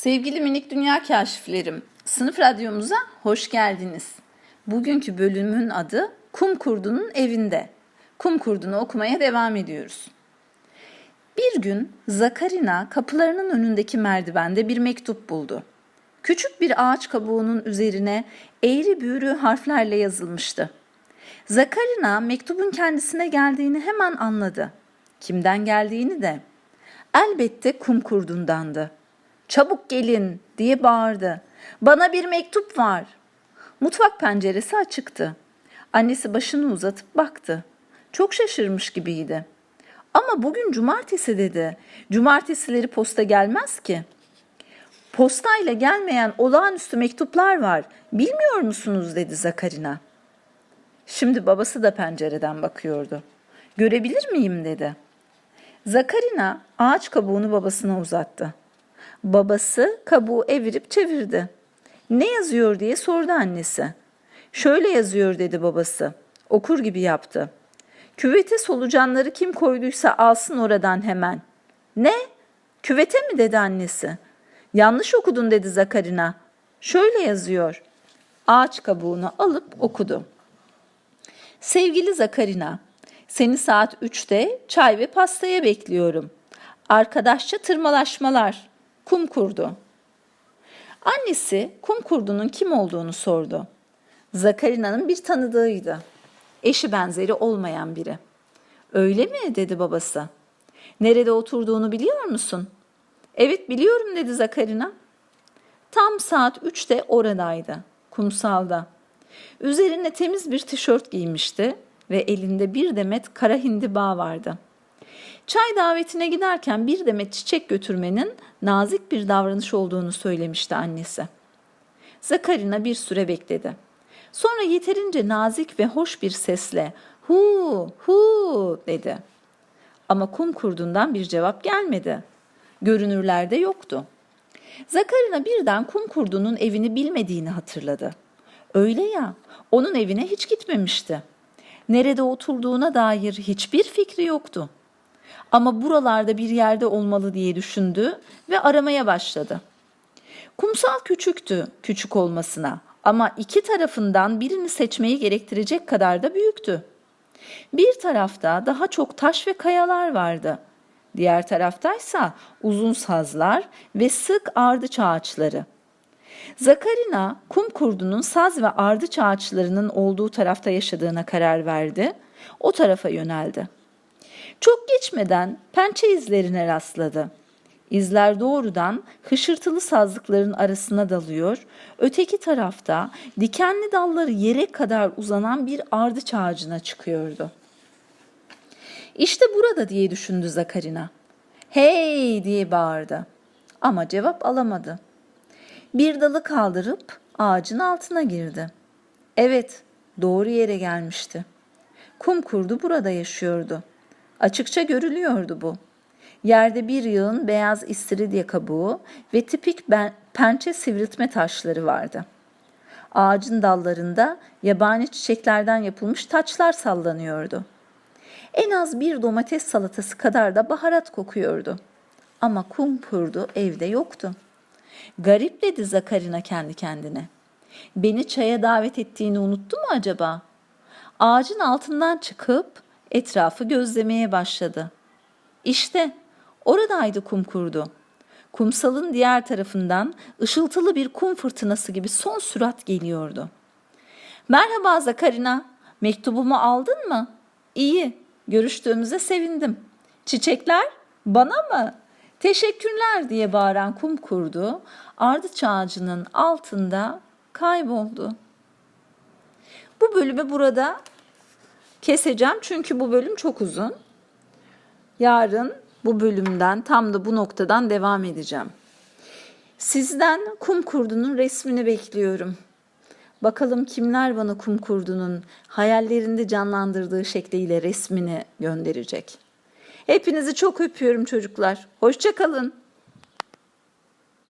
Sevgili minik dünya kaşiflerim, sınıf radyomuza hoş geldiniz. Bugünkü bölümün adı Kum Kurdu'nun evinde. Kum Kurdu'nu okumaya devam ediyoruz. Bir gün Zakarina kapılarının önündeki merdivende bir mektup buldu. Küçük bir ağaç kabuğunun üzerine eğri büğrü harflerle yazılmıştı. Zakarina mektubun kendisine geldiğini hemen anladı. Kimden geldiğini de. Elbette kum kurdundandı. Çabuk gelin diye bağırdı. Bana bir mektup var. Mutfak penceresi açıktı. Annesi başını uzatıp baktı. Çok şaşırmış gibiydi. Ama bugün cumartesi dedi. Cumartesileri posta gelmez ki. Postayla gelmeyen olağanüstü mektuplar var. Bilmiyor musunuz dedi Zakarina. Şimdi babası da pencereden bakıyordu. Görebilir miyim dedi. Zakarina ağaç kabuğunu babasına uzattı. Babası kabuğu evirip çevirdi. Ne yazıyor diye sordu annesi. Şöyle yazıyor dedi babası. Okur gibi yaptı. Küvete solucanları kim koyduysa alsın oradan hemen. Ne? Küvete mi dedi annesi. Yanlış okudun dedi Zakarina. Şöyle yazıyor. Ağaç kabuğunu alıp okudu. Sevgili Zakarina, seni saat 3'te çay ve pastaya bekliyorum. Arkadaşça tırmalaşmalar. Kum kurdu. Annesi kum kurdunun kim olduğunu sordu. Zakarina'nın bir tanıdığıydı. Eşi benzeri olmayan biri. Öyle mi dedi babası. Nerede oturduğunu biliyor musun? Evet biliyorum dedi Zakarina. Tam saat 3'te oradaydı. Kumsalda. Üzerine temiz bir tişört giymişti ve elinde bir demet kara hindiba vardı. Çay davetine giderken bir demet çiçek götürmenin nazik bir davranış olduğunu söylemişti annesi. Zakarina bir süre bekledi. Sonra yeterince nazik ve hoş bir sesle hu hu dedi. Ama kum kurdundan bir cevap gelmedi. Görünürlerde yoktu. Zakarina birden kum kurdunun evini bilmediğini hatırladı. Öyle ya, onun evine hiç gitmemişti. Nerede oturduğuna dair hiçbir fikri yoktu. Ama buralarda bir yerde olmalı diye düşündü ve aramaya başladı. Kumsal küçüktü küçük olmasına ama iki tarafından birini seçmeyi gerektirecek kadar da büyüktü. Bir tarafta daha çok taş ve kayalar vardı. Diğer taraftaysa uzun sazlar ve sık ardıç ağaçları. Zakarina kum kurdunun saz ve ardıç ağaçlarının olduğu tarafta yaşadığına karar verdi. O tarafa yöneldi. Çok geçmeden pençe izlerine rastladı. İzler doğrudan hışırtılı sazlıkların arasına dalıyor, öteki tarafta dikenli dalları yere kadar uzanan bir ardıç ağacına çıkıyordu. İşte burada diye düşündü Zakarina. Hey diye bağırdı. Ama cevap alamadı. Bir dalı kaldırıp ağacın altına girdi. Evet, doğru yere gelmişti. Kum kurdu burada yaşıyordu. Açıkça görülüyordu bu. Yerde bir yığın beyaz istiridye kabuğu ve tipik ben, pençe sivriltme taşları vardı. Ağacın dallarında yabani çiçeklerden yapılmış taçlar sallanıyordu. En az bir domates salatası kadar da baharat kokuyordu. Ama kum kurdu evde yoktu. Garip dedi Zakarina kendi kendine. Beni çaya davet ettiğini unuttu mu acaba? Ağacın altından çıkıp etrafı gözlemeye başladı. İşte oradaydı kum kurdu. Kumsalın diğer tarafından ışıltılı bir kum fırtınası gibi son sürat geliyordu. Merhaba Zakarina, mektubumu aldın mı? İyi, görüştüğümüze sevindim. Çiçekler bana mı? Teşekkürler diye bağıran kum kurdu ardıç ağacının altında kayboldu. Bu bölümü burada keseceğim çünkü bu bölüm çok uzun. Yarın bu bölümden tam da bu noktadan devam edeceğim. Sizden kum kurdunun resmini bekliyorum. Bakalım kimler bana kum kurdunun hayallerinde canlandırdığı şekliyle resmini gönderecek. Hepinizi çok öpüyorum çocuklar. Hoşçakalın.